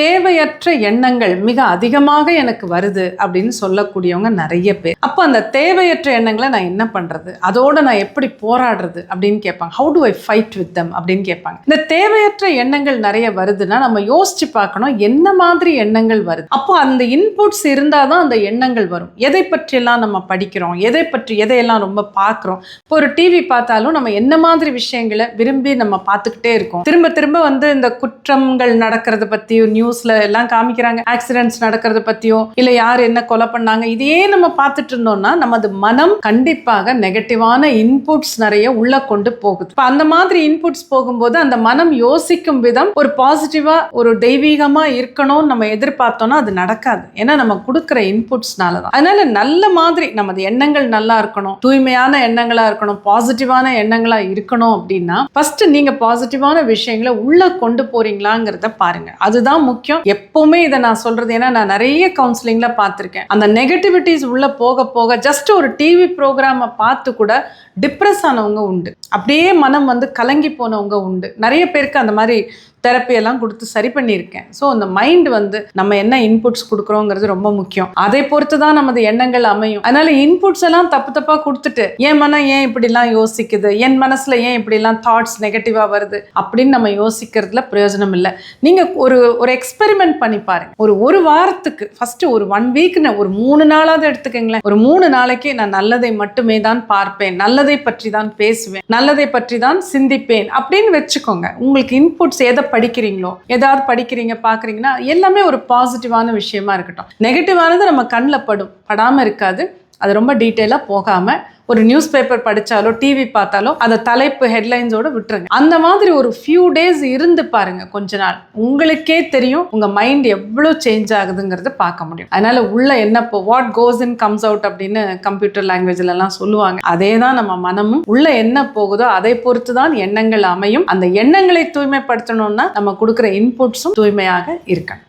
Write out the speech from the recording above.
தேவையற்ற எண்ணங்கள் மிக அதிகமாக எனக்கு வருது அப்படின்னு சொல்லக்கூடியவங்க நிறைய பேர். அப்போ அந்த தேவையற்ற எண்ணங்களை நான் என்ன பண்ணுறது அதோட நான் எப்படி போராடுறது அப்படின்னு கேட்பாங்க. How to I fight with them அப்படின்னு கேட்பாங்க. இந்த தேவையற்ற எண்ணங்கள் நிறைய வருதுன்னா நம்ம யோசிச்சு பார்க்கணும் என்ன மாதிரி எண்ணங்கள் வருது? அப்போ அந்த இன்புட்ஸ் இருந்தால் தான் அந்த எண்ணங்கள் வரும். எதை பற்றியெல்லாம் நம்ம படிக்கிறோம்? எதை பற்றி எதையெல்லாம் ரொம்ப பார்க்குறோம்? இப்போ ஒரு டிவி பார்த்தாலும் நம்ம என்ன மாதிரி விஷயங்களை விரும்பி நம்ம பார்த்துக்கிட்டே இருக்கோம். திரும்ப திரும்ப வந்து இந்த குற்றங்கள் நடக்கிறத பற்றியோ நியூஸ்ல எல்லாம் காமிக்கிறாங்க. ஆக்சிடென்ட்ஸ் நடக்கிறத பற்றியோ இல்லை யார் என்ன கொலை பண்ணாங்க இதையே நம்ம பார்த்துட்டு இருந்தோம்னா நமது மனம் கண்டிப்பாக நெகட்டிவான இன்புட்ஸ் நிறைய உள்ள கொண்டு போகுது. இப்போ அந்த மாதிரி இன்புட்ஸ் போகும்போது அந்த மனம் யோசிக்கும் விதம் ஒரு பாசிட்டிவா ஒரு தெய்வீகமா இருக்கணும்னு நம்ம எதிர்பார்த்தோம்னா அது நடக்காது. ஏன்னா நம்ம கொடுக்குற இன்புட்ஸ்னால தான் அதனால நல்ல மாதிரி நமது எண்ணங்கள் நல்லா இருக்கணும் தூய்மையான எண்ணங்களா இருக்கணும் பாசிட்டிவான எண்ணங்களா இருக்கணும் அப்படின்னா ஃபர்ஸ்ட் நீங்க பாசிட்டிவான விஷயங்களை உள்ள கொண்டு போறீங்களாங்கிறத பாருங்க. அதுதான் முக்கியம். எப்பவுமே இதை நான் சொல்றது ஏன்னா நான் நிறைய கவுன்சிலிங்ல பார்த்துருக்கேன். அந்த நெகட்டிவிட்டிஸ் உள்ள போக போக ஜஸ்ட் ஒரு டிவி ப்ரோக்ராமை பார்த்து கூட டிப்ரெஸ் ஆனவங்க உண்டு. அப்படியே மனம் வந்து கலங்கி போனவங்க உண்டு. நிறைய பேருக்கு அந்த மாதிரி தெரப்பி எல்லாம் கொடுத்து சரி பண்ணியிருக்கேன். ஸோ அந்த மைண்ட் வந்து நம்ம என்ன இன்புட்ஸ் கொடுக்குறோங்கிறது ரொம்ப முக்கியம். அதை பொறுத்து தான் நமது எண்ணங்கள் அமையும். அதனால இன்புட்ஸ் எல்லாம் தப்பு தப்பாக கொடுத்துட்டு என் மனம் ஏன் இப்படிலாம் யோசிக்குது? என் மனசில் ஏன் இப்படிலாம் தாட்ஸ் நெகட்டிவாக வருது? அப்படின்னு நம்ம யோசிக்கிறதுல பிரயோஜனம் இல்லை. நீங்கள் ஒரு ஒரு எக்ஸ்பெரிமெண்ட் பண்ணி பாருங்க. ஒரு ஒரு வாரத்துக்கு ஃபஸ்ட்டு ஒரு ஒன் வீக்னு ஒரு மூணு நாளாவது எடுத்துக்கங்களேன். ஒரு மூணு நாளைக்கு நான் நல்லதை மட்டுமே தான் பார்ப்பேன். நல்லதை பற்றி தான் பேசுவேன். நல்லதை பற்றி தான் சிந்திப்பேன் அப்படின்னு வச்சுக்கோங்க. உங்களுக்கு இன்புட்ஸ் எதை படிக்கிறீங்களோ ஏதாவது படிக்கிறீங்க பார்க்குறீங்கன்னா எல்லாமே ஒரு பாசிட்டிவான விஷயமா இருக்கட்டும். நெகட்டிவானது நம்ம கண்ணில் படும் படாமல் இருக்காது. அது ரொம்ப டீட்டெயிலாக போகாமல் ஒரு நியூஸ் பேப்பர் படித்தாலோ டிவி பார்த்தாலோ அதை தலைப்பு ஹெட்லைன்ஸோட விட்டுருங்க. அந்த மாதிரி ஒரு ஃபியூ டேஸ் இருந்து பாருங்க கொஞ்ச நாள். உங்களுக்கே தெரியும் உங்கள் மைண்ட் எவ்வளோ சேஞ்ச் ஆகுதுங்கிறத பார்க்க முடியும். அதனால உள்ள என்ன இப்போ what goes in comes out அப்படின்னு கம்ப்யூட்டர் லாங்குவேஜ்ல எல்லாம் சொல்லுவாங்க. அதே தான் நம்ம மனமும். உள்ள என்ன போகுதோ அதை பொறுத்து தான் எண்ணங்கள் அமையும். அந்த எண்ணங்களை தூய்மைப்படுத்தணும்னா நம்ம கொடுக்குற இன்புட்ஸும் தூய்மையாக இருக்கணும்.